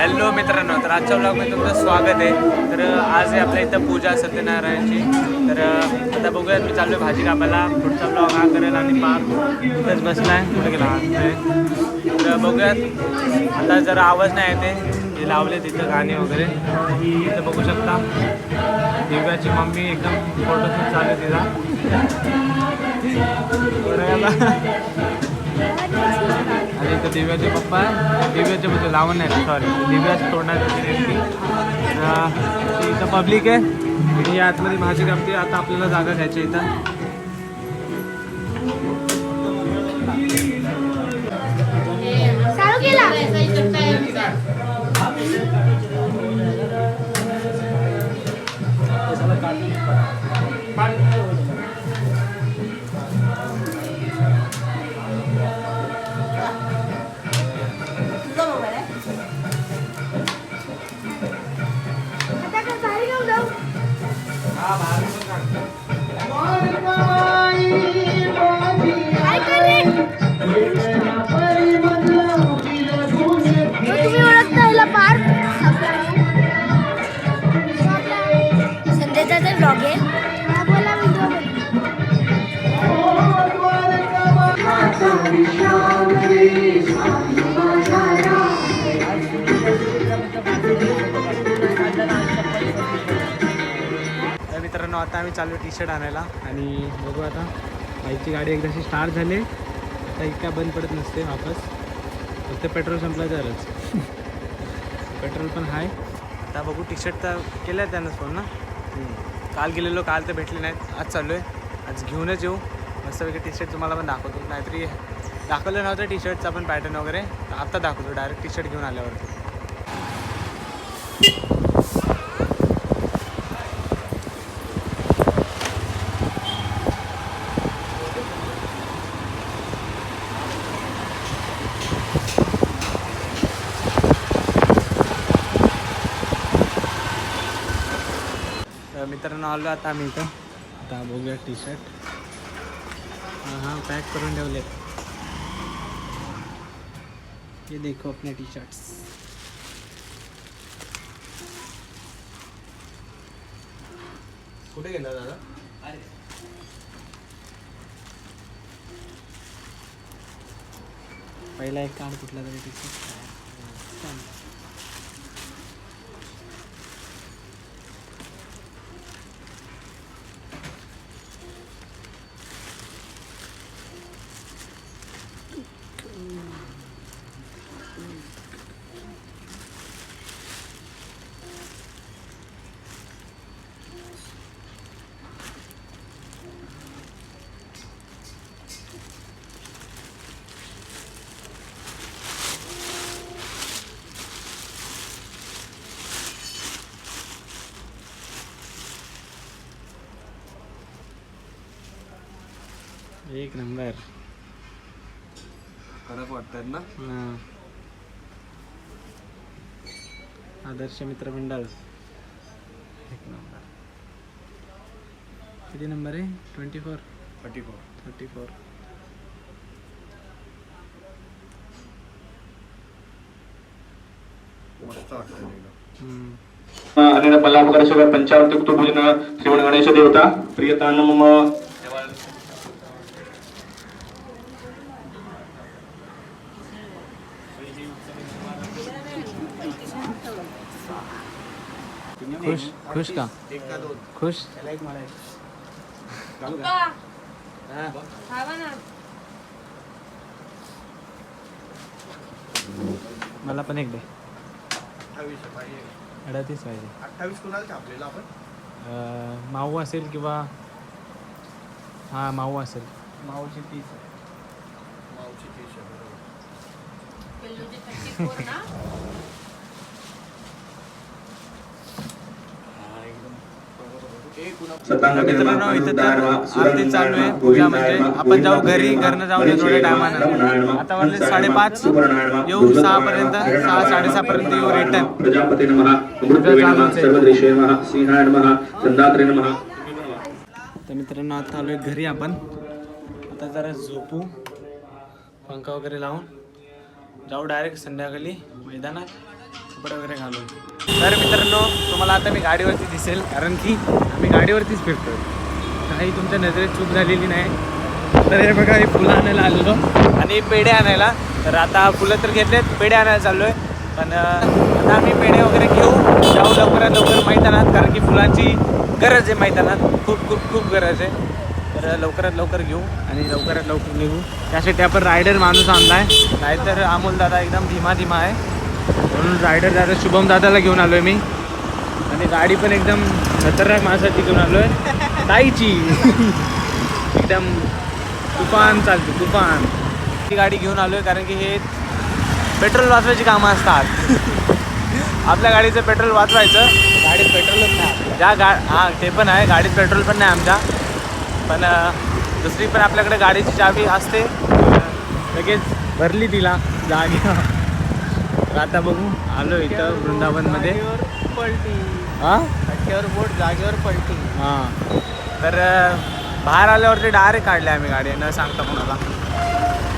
Hello मित्रांनो तर आजच्या ब्लॉगमध्ये तुमचं स्वागत आहे. तर आज आहे आपल्या इथं पूजा सत्यनारायणची. तर आता बघूयात मी चाललो आहे भाजी कापायला. पुढचा ब्लॉग हा करेल आणि पाक इथंच बसला आहे कुठे गेला. तर बघूयात. आता जरा आवाज नाही येते हे लावले तिथं गाणी वगैरे. इथं बघू शकता. दिव्याची मम्मी एकदम फोटोशूट चालू आहे तिला बरं आता दिव्याचे पप्पा दिव्याचे म्हणजे लावण नाही सॉरी दिव्याच तोडण्यात नेमकी इथं पब्लिक आहे. आणि आतमध्ये भाजी कापते आता आपल्याला जागा घ्यायची इथं. चालू केला? आता आम्ही चाललो टी शर्ट आणायला आणि बघू आता. बाईकची गाडी एकदाशी स्टार्ट झाली. आता इतक्या बंद पडत नसते वापस. फक्त पेट्रोल संपलं तरच. पेट्रोल पण आहे आता बघू टी शर्ट तर केलं त्यानं फोन ना. काल गेलेलो काल तर भेटले नाहीत. आज चाललो आहे आज घेऊनच येऊ. मस्तपैकी टी शर्ट तुम्हाला पण दाखवतो. नाहीतरी दाखवलं नव्हतं टी शर्टचा पण पॅटर्न वगैरे. तर आत्ता दाखवतो. डायरेक्ट टी शर्ट घेऊन आल्यावरती. मित्रांनो आलो आता आम्ही इथं. आता बघूया टी शर्ट हां पॅक करून ठेवले ये देखो अपने टी शर्ट्स कुठे गेला दादा? पहिला एक कार्ड कुठला तरी टी शर्ट एक नंबर. कडक वाटतात ना? हां. आदर्श मित्रमंडळ एक नंबर. किती नंबर आहे? Twenty four. Thirty four. Thirty four. मस्त वाटतं एकदम. अनेन पल्लापकरशिव पंचावृत्ति कुतुभुजन श्रीमण गणेश देवता. प्रियतान मम खुश? खुश का? खुश? मला पण एक दे. अठ्ठावीस पाहिजे. अडतीस पाहिजे. अठ्ठावीस कुणाला छापलेलं आपण? अं, माऊ असेल किंवा हां माऊ असेल. माऊची तीस आहे. माऊची तीस आहे बरोबर एकदम बरोबर. ए, कुणा- मित्रांनो इथं तर आरती चालू आहे. पूजा म्हणजे आपण जाऊ घरी घरनं जाऊ दे थोड्या टायमानं आता वाजले साडेपाच येऊ सहा पर्यंत सहा साडेसहा पर्यंत येऊ रिटर्न प्रजापती तर मित्रांनो आता आलोय घरी आपण. आता जरा झोपू पंखा वगैरे लावून. जाऊ डायरेक्ट संध्याकाळी मैदानात. कपडे वगैरे घालून. तर मित्रांनो तुम्हाला आता मी गाडीवरती दिसेल कारण की आम्ही गाडीवरतीच फिरतो काही तुमच्या नजरेत चूक झालेली नाही. तर हे बघा हे फुलं आणायला आलेलो. आणि पेढे आणायला. तर आता फुलं तर घेतलेत पेढे आणायला चाललो आहे पण आता आम्ही पेढे वगैरे घेऊ. जाऊ लवकरात लवकर मैदानात कारण की फुलांची गरज आहे मैदानात. खूप खूप खूप गरज आहे. तर लवकरात लवकर घेऊ आणि लवकरात लवकर निघू. त्यासाठी आपण रायडर माणूस आणलाय. नाहीतर अमोल दादा एकदम धीमा धीमा आहे. म्हणून रायडर दादा शुभम दादाला घेऊन आलोय मी. आणि गाडी पण एकदम खतरनाक माणसाची घेऊन आलोय. ताईची. एकदम तुफान चालते तुफान. ती गाडी घेऊन आलोय कारण की हे पेट्रोल वाचवायची कामं असतात. आपल्या गाडीचं पेट्रोल वाचवायचं. गाडीत पेट्रोलच नाही ज्या गा हां ते पण आहे. गाडीत पेट्रोल पण नाही आमच्या. पण दुसरी पण आपल्याकडे गाडीची चावी असते. लगेच भरली तिला जागी. तर आता बघू आलो इथं वृंदावनमध्ये. पलटी हां बोट जागेवर पलटी. हां. तर बाहेर आल्यावरती डायरेक्ट काढले आम्ही गाडी न सांगता कोणाला.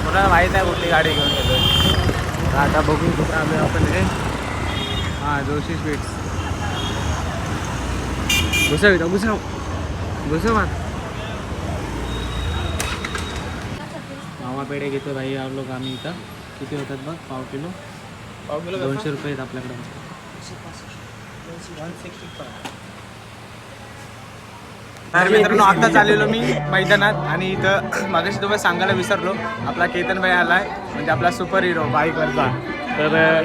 कोणाला माहीत नाही कुठली गाडी घेऊन गेलो तर आता बघू कुठं आलो आपण हे. हां जोशी स्वीट्स. घुसव इथं घुसव. घुसव आत. मावा पेढे घेतो भाई लोक आम्ही इथं. किती होतात बघ पाव किलो? दोनशे रुपये आहेत आपल्याकडे. तर मित्रांनो आता आलेलो मी मैदानात आणि इथं मागाशी तुम्हाला सांगायला विसरलो. आपला केतन भाई आलाय. म्हणजे आपला सुपर हिरो बाईकवरचा. तर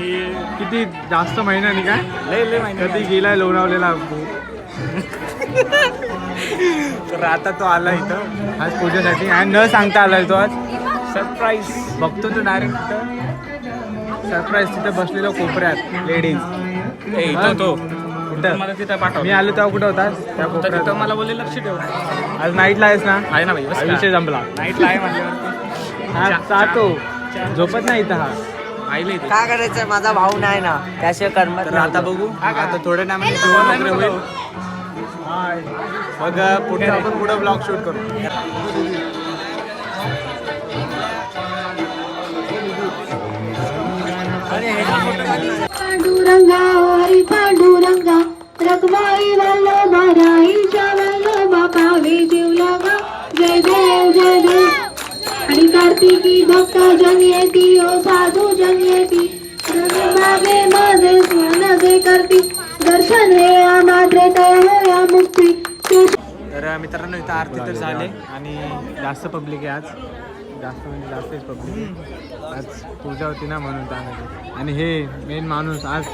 किती जास्त महिन्यानी काय? लय लय महिना कधी गेलाय लोणावलेला तर आता तो आला इथं. आज पूजेसाठी. आणि न सांगता आलाय तो आज. सरप्राईज बघतो तो डायरेक्ट सरप्राईज तिथं बसलेलो कोपऱ्यात लेडीज तो. मला तिथं पाठव मी आलो तेव्हा कुठं होतास त्या कोपऱ्यात. मला बोलले लक्ष ठेव. आज नाईटला आहेस ना? आहे ना भाई हा विषय संपला. नाईटला आहे म्हणल्यावरती हा जातो झोपत नाही इथं हा. पाहिले ते काय करायचं माझा भाऊ नाही ना. त्याशिवाय कर्म तर आता बघू. आता थोड्या टायमाने जेवण वगैरे होईल. मग पुढे आपण पुढे ब्लॉग शूट करू. पांडुरंगा हरी पांडुरंगा रखमाई वल्लभा राईच्या वल्लभा पावे जीवलगा जय जय जय जय. आणि कार्तिकी भक्त जन येती ओ साधू जन येती मागे माझे स्मरण जे करती. दर्शन हे या मात्रे तय हो या मुक्ती. तर मित्रांनो इथं आरती तर झाले आणि जास्त पब्लिक आहे आज. जास्त म्हणजे जास्तच पब्लिक आज पूजा होती ना म्हणून त्यामध्ये आणि हे मेन माणूस आज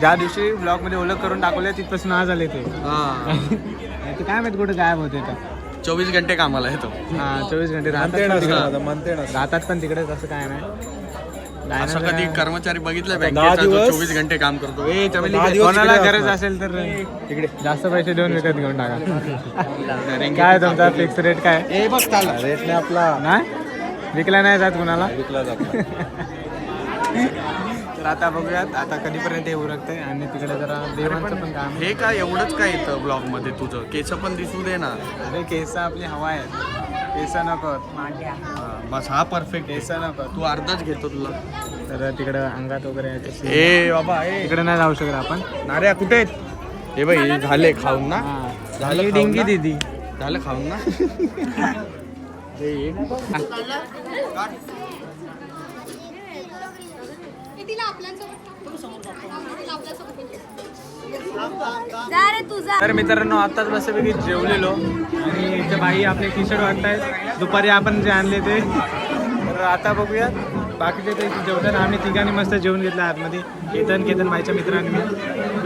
ज्या दिवशी ब्लॉगमध्ये ओळख करून टाकवले तिथपासून आज आले ते. ते काय माहीत कुठे गायब होते तर चोवीस घंटे कामाला येतो. हा चोवीस घंटे राहतात पण तिकडे. राहतात पण तिकडे तसं काय नाही. असं कधी कर्मचारी बघितलं बँकेचा चोवीस घंटे काम करतो. कोणाला गरज असेल तर तिकडे जास्त पैसे देऊन विकत घेऊन टाका. काय तुमचा फिक्स रेट काय? ए बघ चाल रेट नाही आपला नाही? विकला नाही जात कुणाला? विकला जातो तर आता बघूयात आता कधीपर्यंत हे उरकतंय आणि तिकडे जरा देवांचं पण काम आहे. हे काय एवढंच काय येतं ब्लॉगमध्ये तुझं? केस पण दिसू दे ना. अरे केस आपली हवा आहे. केस नको. बस हा परफेक्ट केस नको. तू अर्धाच घेतो तुला. तर तिकडे अंगात वगैरे. ए बाबा तिकडे नाही जाऊ शकत आपण. नाऱ्या कुठे आहेत? हे बाई झाले खाऊन ना. झालं डिंगी? दिदी. झालं खाऊन ना. तर मित्रांनो आताच बसपैकी जेवलेलो. आणि इथे बाई आपले टी शर्ट आहेत दुपारी आपण जे आणले ते. तर आता बघूया बाकीचे ते जेवताना आम्ही तिघांनी मस्त जेवण घेतलं आतमध्ये. केतन केतन बाईच्या मित्रांनी.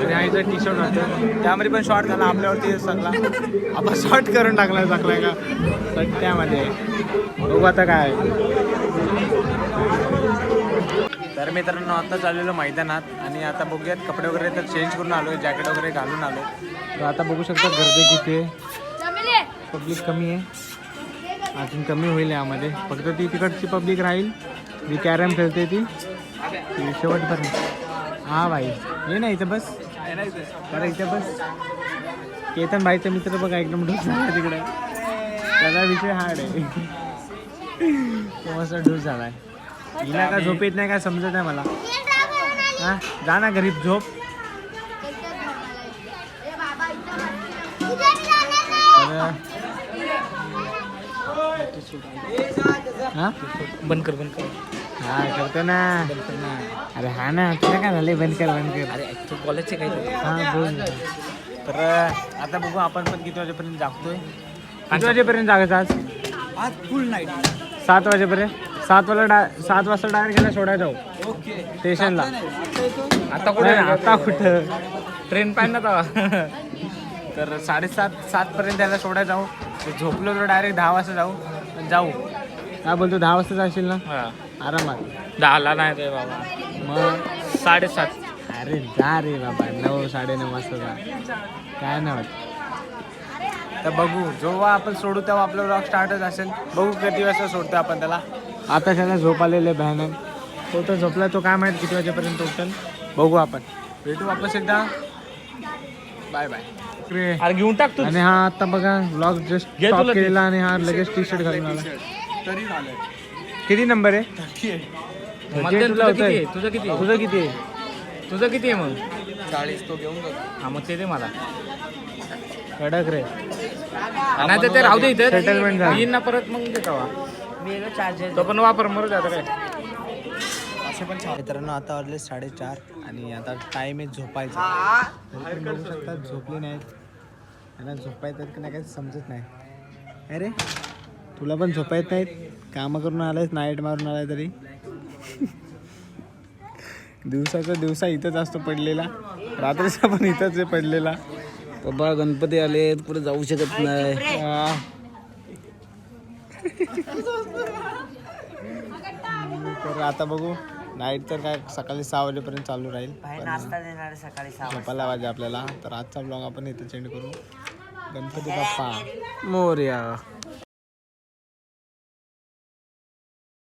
आणि इथं टी शर्ट वाटतं त्यामध्ये पण शॉर्ट झाला आपल्यावरती सगळा. आपण शॉर्ट करून टाकला टाकलाय का? सट्ट्यामध्ये बघू आता काय. तर मित्रांनो आता चाललेलो मैदानात आणि आता बघूयात कपडे वगैरे तर चेंज करून आलो जॅकेट वगैरे घालून आलो तर आता बघू शकता गर्दी किती आहे. पब्लिक कमी आहे. अजून कमी होईल यामध्ये. फक्त ती तिकडची पब्लिक राहील. जी कॅरम खेळते ती. शेवटपर्यंत हा भाई. ये ना इथं बस. बरं इथं बस. केतन भाईचा मित्र बघा एकदम ढूस झाला तिकडे. त्याचा विषय हार्ड आहे. तो मस्त ढूस झालाय. हिला का झोप येत नाही काय समजत नाही मला. हा? जा ना गरीब झोप. तर हा? बंद कर बंद कर. हा करतो ना. अरे हा ना तुला काय झाले बंद कर बंद कर. अरे तू कॉलेजचे काय हा बोल तर आता बघू आपण पण किती वाजेपर्यंत जागतोय? किती वाजेपर्यंत जागायचं आज? आज फुल नाईट सात वाजेपर्यंत. सात वाजता डा सात वाजता डायरेक्ट गेला सोडायला जाऊ ओके. स्टेशनला. आता कुठे? आता कुठं? ट्रेन पाहिजे ना तर साडेसात सातपर्यंत त्याला सोडायला जाऊ ते झोपलो तर डायरेक्ट दहा वाजता जाऊ. जाऊ. काय बोलतो दहा वाजता जाशील ना? हा. आरामात. दहाला नाही रे बाबा. मग? साडेसात. अरे जा रे बाबा नऊ साडेनऊ वाजता जा. काय नाही वाटत तर बघू जेव्हा आपण सोडू तेव्हा आपलं ब्लॉग स्टार्टच असेल. बघू किती वाजता सोडतो आपण त्याला. आता त्याला झोप आलेले भयानक तो तर झोपला तो काय माहीत किती वाजेपर्यंत उठल. बघू आपण. भेटू वापस एकदा. Bye bye. अरे घेऊन टाक तू. आणि हा आता बघा ब्लॉग जस्ट घे तुला. केलेला आणि हा लगेच टी शर्ट घालून आला. तरी झालंय किती नंबर आहे? तुला तुझं किती होतंय. आहे? तुझं किती आहे? तुझं किती आहे? तुझं किती आहे मग? चाळीस तो घेऊन जातो हा मग ते दे मला. कडक रे. नाही तर ते राहू दे इथे. Settlement झालं. येईन ना परत मग देतो वेगळं चार्जेस तो पण वापर मरू आता काय. असे पण छान मित्रांनो आता वाजले साडेचार. आणि आता टाइम आहे झोपायचा. तरी पण बघू शकता झोपले नाहीत. त्यांना झोपायचं की नाही काही समजत नाही. अरे तुला पण झोपायत नाहीत. कामं करून आलायस नाईट मारून आलाय तरी. दिवसाचा दिवसा इथंच असतो पडलेला. रात्रीचा पण इथंच आहे पडलेला. बाबा गणपती आले पुढे जाऊ शकत नाही. आ. तर आता बघू. नाईट तर काय सकाळी सहा वाजेपर्यंत चालू राहील. बाहेर नाश्ता देणार आहे सकाळी सहा झोपायला वाजे आपल्याला. तर आजचा ब्लॉग आपण इथे चेंड करू. गणपती बाप्पा. मोर्या.